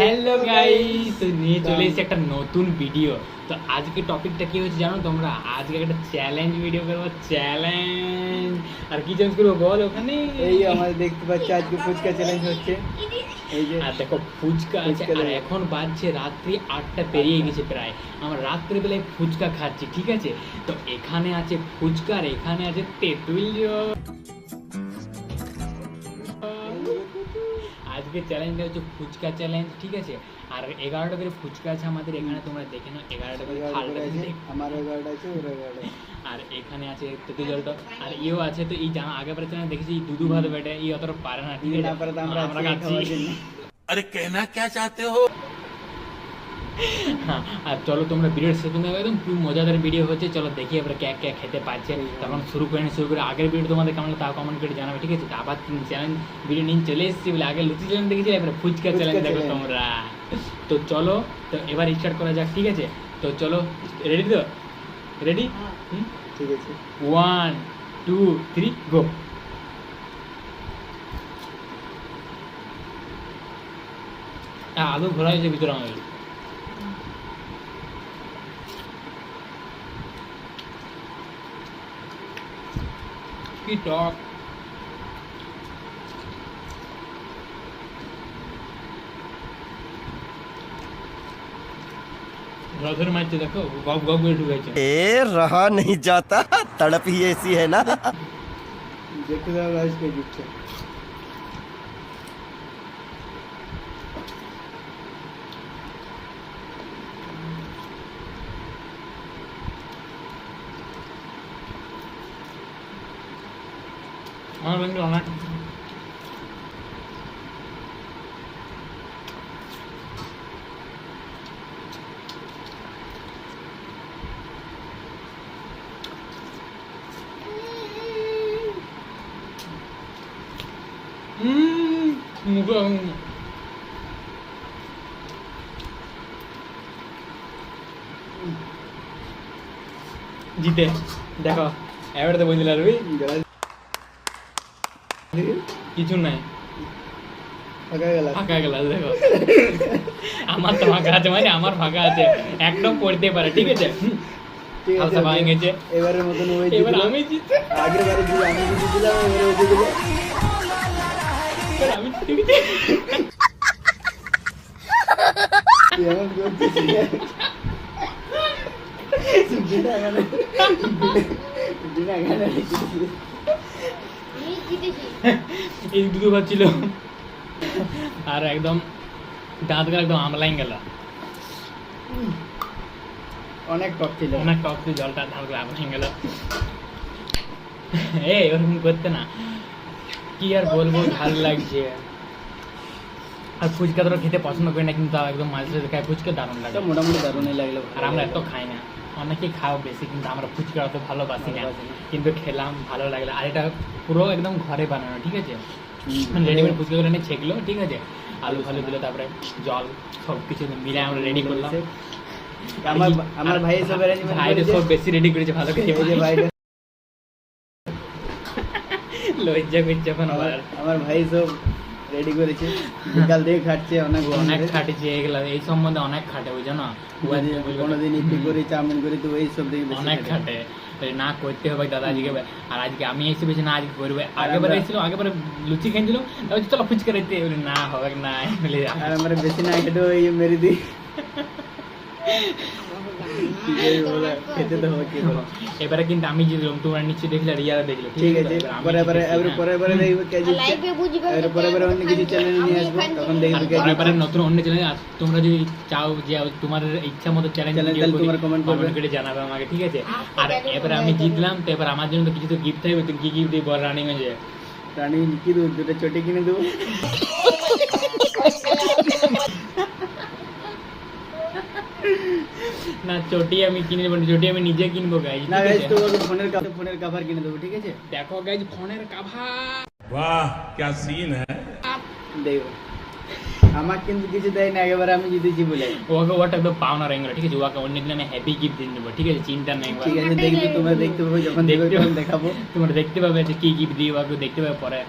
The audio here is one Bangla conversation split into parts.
হ্যালো গাইস নিয়ে চলে এসেছি একটা নতুন ভিডিও তো আজকে টপিকটা কি হচ্ছে জানো? তোমরা আজকে একটা চ্যালেঞ্জ ভিডিও করব। চ্যালেঞ্জ আর কি চ্যালেঞ্জ করব বল ওখানে? এই আমাদের দেখতে পাচ্ছি আজকে ফুচকা চ্যালেঞ্জ হচ্ছে। এই যে আর দেখো ফুচকা আছে। আর এখন বাজছে রাত্রি আটটা পেরিয়ে গেছে প্রায়। আমরা রাত্রিবেলায় ফুচকা খাচ্ছি ঠিক আছে? তো এখানে আছে ফুচকা আর এখানে আছে তেঁতুল জল। আজকে চ্যালেঞ্জটা হচ্ছে ফুচকা চ্যালেঞ্জ ঠিক আছে? আর এগারোটা করে ফুচকা আছে আমাদের এখানে তোমরা দেখে নাও এগারোটা করে খালটা আমার এগারোটা আছে ওর এগারোটা আর এখানে আছে তেঁতুল জলটা আর ইও আছে তো এই জানা আগে পরে চ্যানেল দেখেছি দুদু ভাত বেটে এই অতটা পারে না ঠিক যদি আছে? না পারে তো আমরা আমরা আজকে খাচ্ছি। খাওয়ার জন্য। হ্যাঁ, আর চলো তোমরা ভিডিওর শেষ পর্যন্ত একদম খুব মজাদার ভিডিও হচ্ছে। চলো দেখি এবার কে কে খেতে পারছে। তখন শুরু করে শুরু করে আগের ভিডিও তোমাদের কেমন তা কমেন্ট করে জানাবে ঠিক আছে? আবার চ্যালেঞ্জ ভিডিও নিয়ে চলে এসেছি বলে আগে লুচি চ্যালেঞ্জ দেখেছি এবার ফুচকা ফুচকা চ্যালেঞ্জ দেখো তোমরা। তো চলো তো এবার স্টার্ট করা যাক ঠিক আছে? তো চলো রেডি তো? রেডি ঠিক আছে। ওয়ান টু থ্রি গো আলু ঘোরা হয়েছে ভিতরে আমাদের। की टॉक देखो ए रहा नहीं जाता तड़प ही ऐसी है ना। देखो के আমার ব্যাংকে অনেক মুখে। জিতে দেখো এবারে তো বুঝলে রবি কিছু নাই। দেখো। আমার তো ফাঁকা আছে মানে আমার ফাঁকা আছে। একদম পড়তে পারে ঠিক আছে। এবারের মতন ওই এবার আমি জিতে আগের বারে জিতে আমি জিতেছিলাম এবারে ও জিতলো আমি জিতে গেছি। তুই এমন করছিস বিনা গানে বিনা গানে লিখেছিস। এই দুটো ভাবছিল আর একদম দাঁত গেল একদম আমলাইন গেল। অনেক টক ছিল। অনেক টক দিয়ে জলটা দাঁত গেল আমলাইন গেল। এই ওরকম করতে না। কি আর বলব ভালো লাগছে। আর ফুচকা তোরা খেতে পছন্দ করি না কিন্তু একদম মাঝে খাই ফুচকা দারুণ লাগে। মোটামুটি দারুণই লাগল। আর আমরা এত খাই না। অনেকে খাও বেশি কিন্তু আমরা ফুচকা অত ভালোবাসি না। কিন্তু খেলাম ভালো লাগল। আর এটা পুরো একদম ঘরে বানানো ঠিক আছে? হুম। রেডিমেড ফুচকা নিয়ে ছেঁকলো ঠিক আছে? আলু ফালু দিলো তারপরে জল সব কিছু মিলে আমরা রেডি করলাম। আমার আমার ভাই সব arrangement ভাই সব বেশি রেডি করেছে ভালো করে লজ্জা করছে আমার ভাই সব রেডি করেছে। বিকাল থেকে খাচ্ছে অনেক অনেক খাটেছে এগুলো এই সম্বন্ধে অনেক খাটে বুঝো না? কোনোদিন ইপি করি চাউমিন করি তো এই সব বেশি অনেক খাটে। খাটে। না করতে হবে দাদা আজকে আর আজকে আমি এসে বেশি না আজকে করবে। আর আগে বারে এসেছিল আগে বারে লুচি খেয়েছিল তারপর চলো ফুচকা রাইতে বলি না হবে না। আর আমার বেশি না খেতে ওই মেরে দি খেতে তো হবে এবারে কিন্তু আমি জিতলাম তোমরা নিচে দেখলে রিয়া দেখলে ঠিক আছে? এবার পরে পরে এবারে। পরে পরে দেখব কে জিতছে। লাইভে বুঝবে এবারে পরে পরে অন্য কিছু চ্যানেল নিয়ে আসব তখন দেখব কে পরে পরে নতুন অন্য চ্যানেল আর তোমরা যদি চাও যে তোমাদের ইচ্ছা মতো চ্যালেঞ্জ তাহলে তোমরা করবে। কমেন্ট করে জানাবে আমাকে ঠিক আছে? আর এবারে আমি জিতলাম তো এবার আমার জন্য তো কিছু তো গিফট থাকবে তুমি কি গিফট দিই বল রানিং যে রানী কি দেবো? দুটো চটি কিনে দেবো। না চটি আমি কিনে দেবো না, চটি আমি নিজে কিনবো গাইজ না গাইজ তোমাকে ফোনের কাছে ফোনের কভার কিনে দেবো ঠিক আছে দেখো গাইজ ফোনের কাভার वाह क्या सीन है দেখো আমার কিন্তু কিছু দেয় না একেবারে আমি জিতেছি বলে ওকে ওটা একদম পাওনা রেঙ্গুলো ঠিক আছে ওকে অন্য দিন আমি হ্যাপি গিফট দিয়ে দেবো ঠিক আছে চিন্তা নেই ঠিক আছে দেখবি তোমরা দেখতে পাবো যখন দেখবে দেখতে তখন পাবে। দেখাবো তোমরা দেখতে পাবে যে কি গিফট দিই ওকে দেখতে পাবে পরে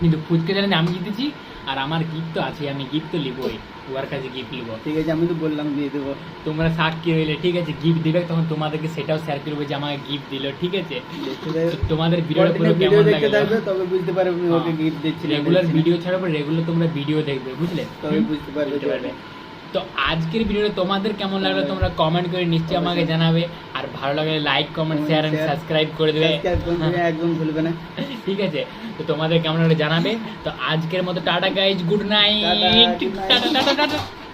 কিন্তু ফুচকা চ্যালেঞ্জ আমি জিতেছি আর আমার গিফট তো আছে আমি গিফট তো লিবই ওর কাছে গিফট লিবো ঠিক আছে আমি তো বললাম দিয়ে দেবো। তোমরা সাক্ষী হইলে ঠিক আছে গিফট দিবে তখন তোমাদেরকে সেটাও শেয়ার করবে যে আমাকে গিফট দিল ঠিক আছে? তোমাদের ভিডিওটা পুরো কেমন লাগল? তবে বুঝতে পারবে আমি ওকে হ্যাঁ। গিফট দিচ্ছি রেগুলার ভিডিও পর রেগুলার তোমরা ভিডিও দেখবে বুঝলে? তবে বুঝতে পারবে বুঝতে পারবে। তো আজকের ভিডিওটা তোমাদের কেমন লাগল তোমরা কমেন্ট করে নিশ্চয়ই আমাকে জানাবে। আর ভালো লাগলে like comment share and subscribe করে দেবে। একদম ভুলবে না। ঠিক আছে তো তোমাদের কেমন লাগল জানাবে। তো আজকের মতো tata guys good night. Tata tata tata.